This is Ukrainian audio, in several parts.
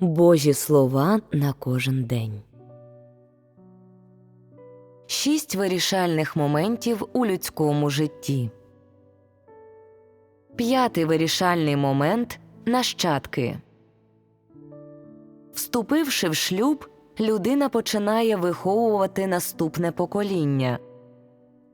Божі слова на кожен день. Шість вирішальних моментів у людському житті. П'ятий вирішальний момент нащадки. Вступивши в шлюб, людина починає виховувати наступне покоління.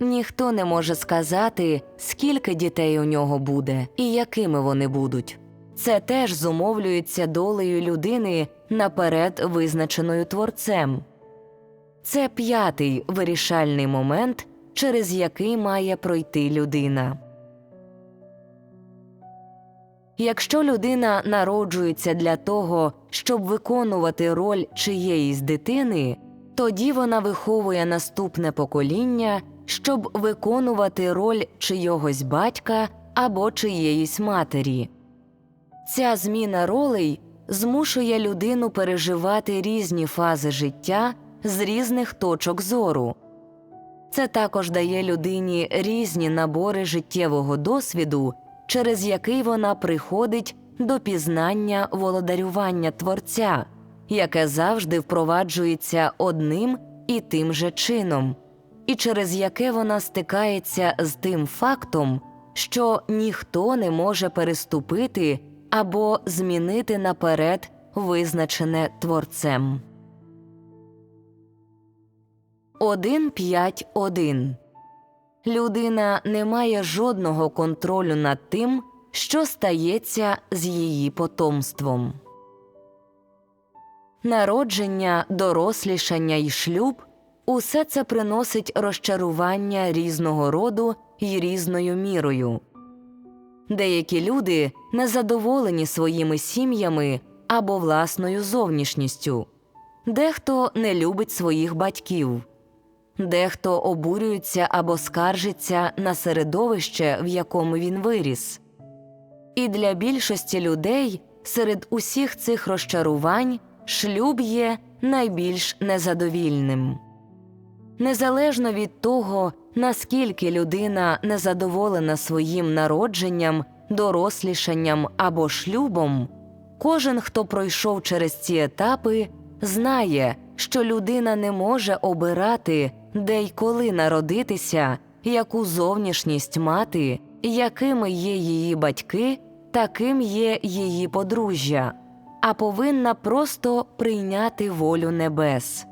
Ніхто не може сказати, скільки дітей у нього буде і якими вони будуть. Це теж зумовлюється долею людини наперед визначеною творцем. Це п'ятий вирішальний момент, через який має пройти людина. Якщо людина народжується для того, щоб виконувати роль чиєїсь дитини, тоді вона виховує наступне покоління, щоб виконувати роль чийогось батька або чиєїсь матері. Ця зміна ролей змушує людину переживати різні фази життя з різних точок зору. Це також дає людині різні набори життєвого досвіду, через який вона приходить до пізнання володарювання Творця, яке завжди впроваджується одним і тим же чином, і через яке вона стикається з тим фактом, що ніхто не може переступити або змінити наперед визначене Творцем. 1.5.1 Людина не має жодного контролю над тим, що стається з її потомством. Народження, дорослішання і шлюб усе це приносить розчарування різного роду і різною мірою. Деякі люди незадоволені своїми сім'ями або власною зовнішністю, дехто не любить своїх батьків, дехто обурюється або скаржиться на середовище, в якому він виріс. І для більшості людей серед усіх цих розчарувань шлюб є найбільш незадовільним. Незалежно від того, наскільки людина незадоволена своїм народженням, дорослішанням або шлюбом, кожен, хто пройшов через ці етапи, знає, що людина не може обирати, де й коли народитися, яку зовнішність мати, якими є її батьки, таким є її подружжя, а повинна просто прийняти волю небес.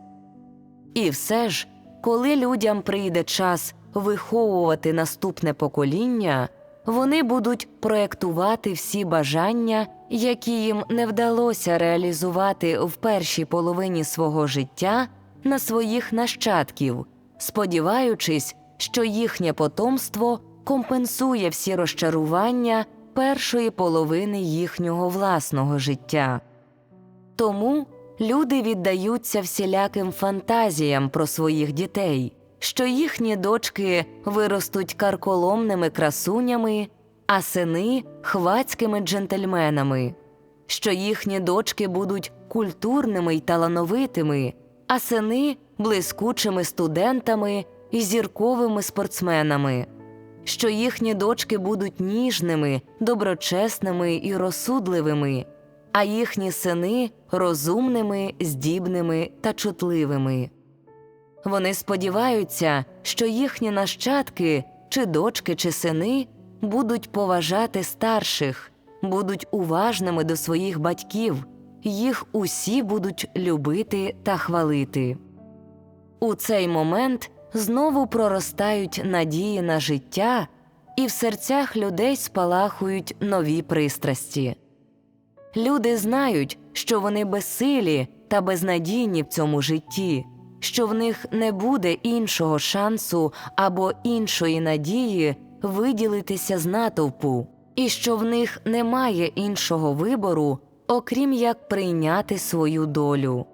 І все ж, коли людям прийде час виховувати наступне покоління, вони будуть проектувати всі бажання, які їм не вдалося реалізувати в першій половині свого життя на своїх нащадків, сподіваючись, що їхнє потомство компенсує всі розчарування першої половини їхнього власного життя. Тому люди віддаються всіляким фантазіям про своїх дітей, що їхні дочки виростуть карколомними красунями, а сини хвацькими джентльменами, що їхні дочки будуть культурними й талановитими, а сини блискучими студентами і зірковими спортсменами, що їхні дочки будуть ніжними, доброчесними і розсудливими а їхні сини розумними, здібними та чутливими. Вони сподіваються, що їхні нащадки, чи дочки, чи сини будуть поважати старших, будуть уважними до своїх батьків, їх усі будуть любити та хвалити. У цей момент знову проростають надії на життя, і в серцях людей спалахують нові пристрасті. Люди знають, що вони безсилі та безнадійні в цьому житті, що в них не буде іншого шансу або іншої надії виділитися з натовпу, і що в них немає іншого вибору, окрім як прийняти свою долю.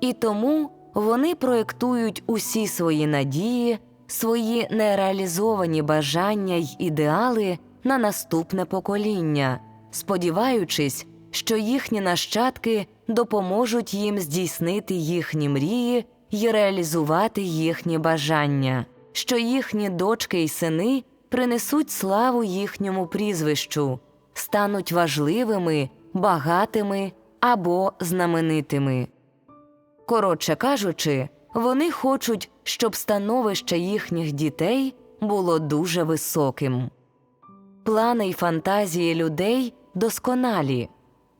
І тому вони проєктують усі свої надії, свої нереалізовані бажання й ідеали на наступне покоління сподіваючись, що їхні нащадки допоможуть їм здійснити їхні мрії й реалізувати їхні бажання, що їхні дочки й сини принесуть славу їхньому прізвищу, стануть важливими, багатими або знаменитими. Коротше кажучи, вони хочуть, щоб становище їхніх дітей було дуже високим. Плани й фантазії людей досконалі.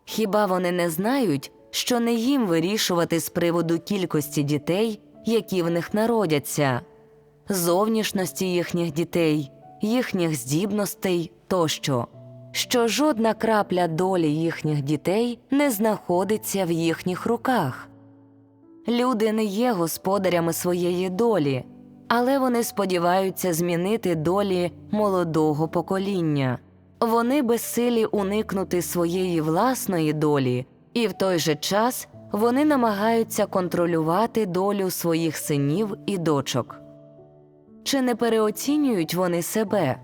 Хіба вони не знають, що не їм вирішувати з приводу кількості дітей, які в них народяться, зовнішності їхніх дітей, їхніх здібностей тощо, що жодна крапля долі їхніх дітей не знаходиться в їхніх руках. Люди не є господарями своєї долі, але вони сподіваються змінити долі молодого покоління. Вони безсилі уникнути своєї власної долі, і в той же час вони намагаються контролювати долю своїх синів і дочок. Чи не переоцінюють вони себе?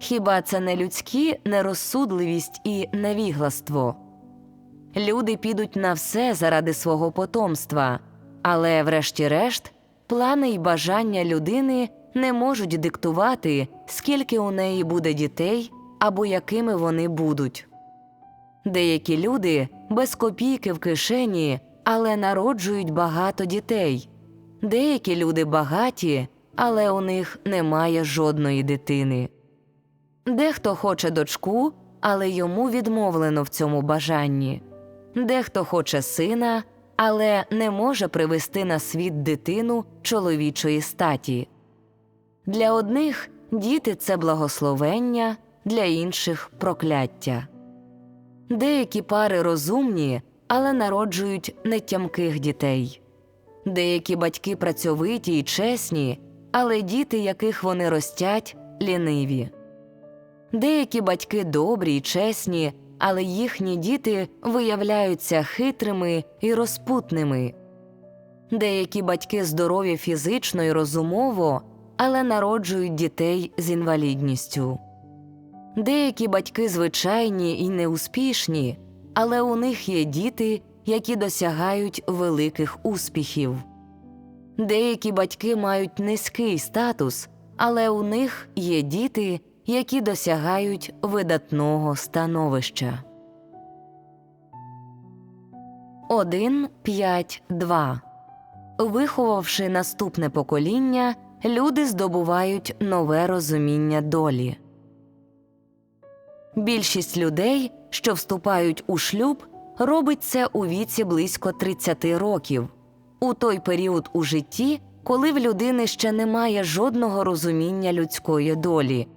Хіба це не людські нерозсудливість і невігластво? Люди підуть на все заради свого потомства, але, врешті-решт, плани й бажання людини не можуть диктувати, скільки у неї буде дітей або якими вони будуть. Деякі люди без копійки в кишені, але народжують багато дітей. Деякі люди багаті, але у них немає жодної дитини. Дехто хоче дочку, але йому відмовлено в цьому бажанні. Дехто хоче сина, але не може привести на світ дитину чоловічої статі. Для одних діти це благословення, для інших прокляття. Деякі пари розумні, але народжують нетямких дітей. Деякі батьки працьовиті й чесні, але діти, яких вони ростять, ліниві. Деякі батьки добрі й чесні, але їхні діти виявляються хитрими і розпутними. Деякі батьки здорові фізично і розумово, але народжують дітей з інвалідністю. Деякі батьки звичайні і неуспішні, але у них є діти, які досягають великих успіхів. Деякі батьки мають низький статус, але у них є діти, які досягають видатного становища. 1.5.2 Виховавши наступне покоління, люди здобувають нове розуміння долі. Більшість людей, що вступають у шлюб, робить це у віці близько 30 років, у той період у житті, коли в людини ще немає жодного розуміння людської долі.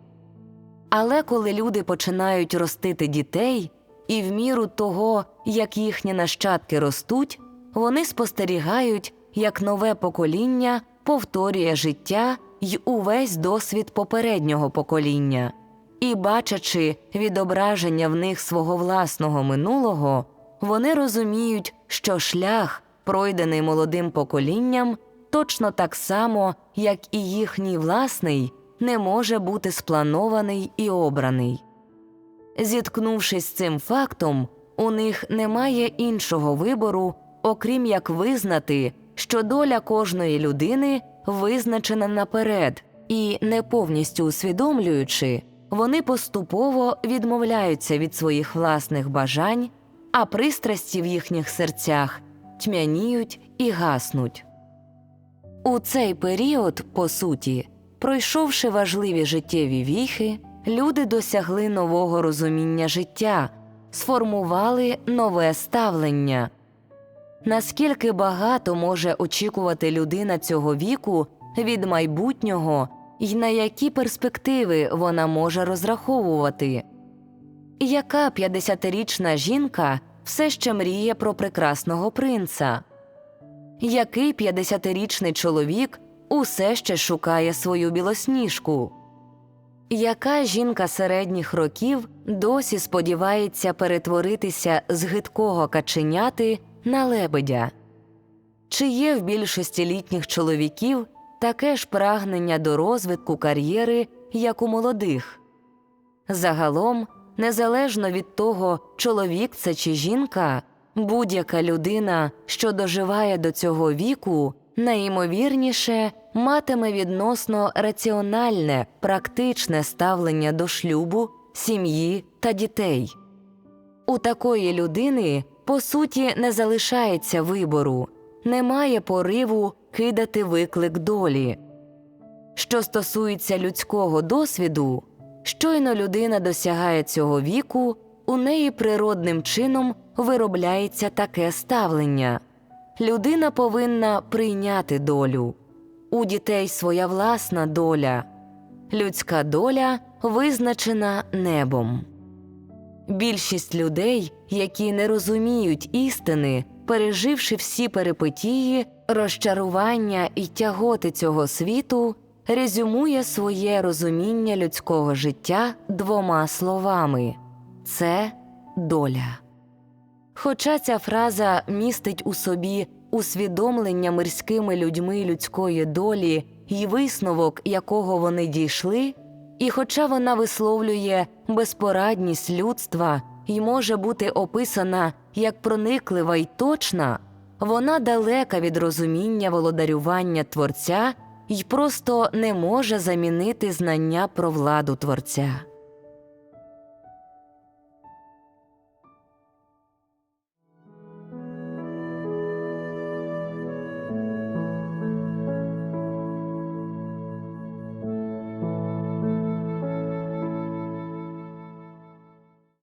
Але коли люди починають ростити дітей, і в міру того, як їхні нащадки ростуть, вони спостерігають, як нове покоління повторює життя й увесь досвід попереднього покоління, і, бачачи відображення в них свого власного минулого, вони розуміють, що шлях, пройдений молодим поколінням, точно так само, як і їхній власний, не може бути спланований і обраний. Зіткнувшись з цим фактом, у них немає іншого вибору, окрім як визнати, що доля кожної людини визначена наперед, і, не повністю усвідомлюючи, вони поступово відмовляються від своїх власних бажань, а пристрасті в їхніх серцях тьмяніють і гаснуть. У цей період, по суті, пройшовши важливі життєві віхи, люди досягли нового розуміння життя, сформували нове ставлення. Наскільки багато може очікувати людина цього віку від майбутнього і на які перспективи вона може розраховувати? Яка 50-річна жінка все ще мріє про прекрасного принца? Який 50-річний чоловік усе ще шукає свою білосніжку? Яка жінка середніх років досі сподівається перетворитися з гидкого каченяти на лебедя? Чи є в більшості літніх чоловіків таке ж прагнення до розвитку кар'єри, як у молодих? Загалом, незалежно від того, чоловік це чи жінка, будь-яка людина, що доживає до цього віку, найімовірніше матиме відносно раціональне, практичне ставлення до шлюбу, сім'ї та дітей. У такої людини По суті, не залишається вибору, немає пориву кидати виклик долі. Що стосується людського досвіду, щойно людина досягає цього віку, у неї природним чином виробляється таке ставлення. Людина повинна прийняти долю. У дітей своя власна доля. Людська доля визначена небом. Більшість людей, які не розуміють істини, переживши всі перипетії, розчарування і тяготи цього світу, резюмує своє розуміння людського життя двома словами це доля. Хоча ця фраза містить у собі усвідомлення мирськими людьми людської долі і висновок, якого вони дійшли, і хоча вона висловлює безпорадність людства і може бути описана як прониклива й точна, вона далека від розуміння володарювання творця і просто не може замінити знання про владу творця.